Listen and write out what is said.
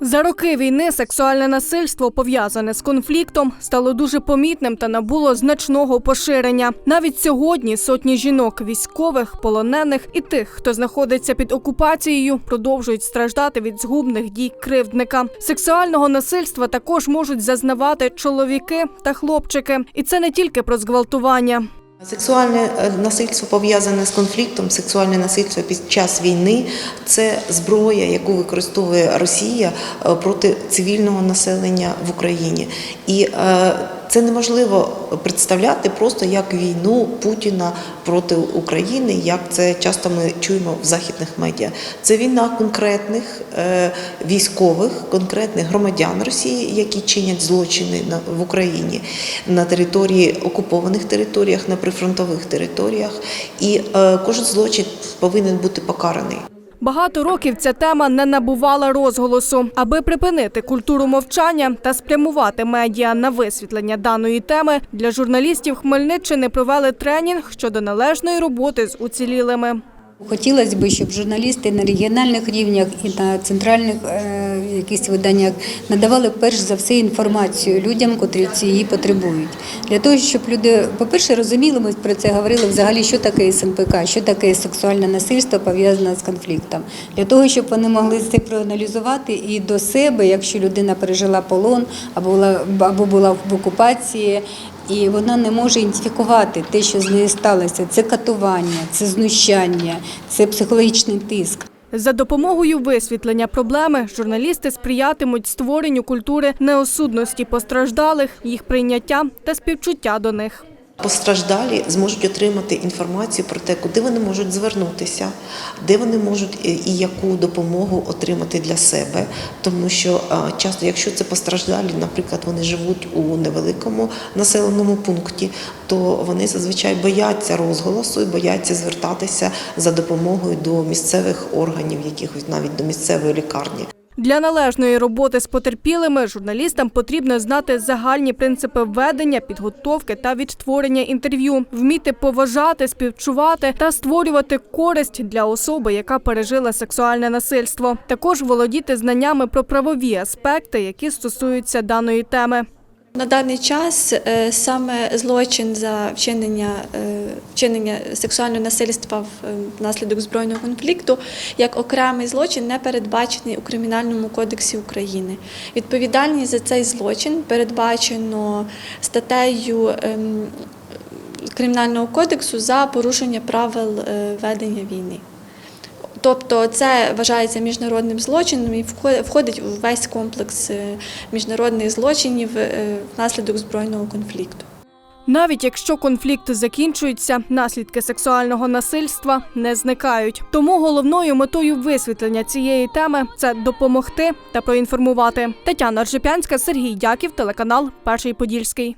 За роки війни сексуальне насильство, пов'язане з конфліктом, стало дуже помітним та набуло значного поширення. Навіть сьогодні сотні жінок, військових, полонених і тих, хто знаходиться під окупацією, продовжують страждати від згубних дій кривдника. Сексуального насильства також можуть зазнавати чоловіки та хлопчики, і це не тільки про зґвалтування. Сексуальне е, насильство пов'язане з конфліктом, сексуальне насильство під час війни це зброя, яку використовує Росія е, проти цивільного населення в Україні. І е, це неможливо представляти просто як війну Путіна проти України, як це часто ми чуємо в західних медіа. Це війна конкретних е, військових, конкретних громадян Росії, які чинять злочини в Україні на території окупованих територіях, на прифронтових територіях. І е, кожен злочин повинен бути покараний. Багато років ця тема не набувала розголосу. Аби припинити культуру мовчання та спрямувати медіа на висвітлення даної теми, для журналістів Хмельниччини провели тренінг щодо належної роботи з уцілілими. Хотілося б, щоб журналісти на регіональних рівнях і на центральних е, якісь виданнях надавали перш за все інформацію людям, котрі її потребують. Для того, щоб люди, по-перше, розуміли, ми про це говорили взагалі, що таке СНПК, що таке сексуальне насильство пов'язане з конфліктом. Для того, щоб вони могли це проаналізувати і до себе, якщо людина пережила полон або була, або була в окупації, і вона не може ідентифікувати те, що з нею сталося. Це катування, це знущання, це психологічний тиск. За допомогою висвітлення проблеми журналісти сприятимуть створенню культури неосудності постраждалих, їх прийняття та співчуття до них. Постраждалі зможуть отримати інформацію про те, куди вони можуть звернутися, де вони можуть і яку допомогу отримати для себе. Тому що е, часто, якщо це постраждалі, наприклад, вони живуть у невеликому населеному пункті, то вони зазвичай бояться розголосу і бояться звертатися за допомогою до місцевих органів, якихось навіть до місцевої лікарні. Для належної роботи з потерпілими журналістам потрібно знати загальні принципи ведення, підготовки та відтворення інтерв'ю, вміти поважати, співчувати та створювати користь для особи, яка пережила сексуальне насильство. Також володіти знаннями про правові аспекти, які стосуються даної теми. На даний час е, саме злочин за вчинення, е, вчинення сексуального насильства е, внаслідок збройного конфлікту як окремий злочин не передбачений у Кримінальному кодексі України. Відповідальність за цей злочин передбачено статтею ем, Кримінального кодексу за порушення правил ведення війни. Тобто це вважається міжнародним злочином і входить у весь комплекс е, міжнародних злочинів е, внаслідок збройного конфлікту. Навіть якщо конфлікт закінчується, наслідки сексуального насильства не зникають. Тому головною метою висвітлення цієї теми це допомогти та проінформувати. Тетяна Ржепянська, Сергій Дяків, телеканал Перший Подільський.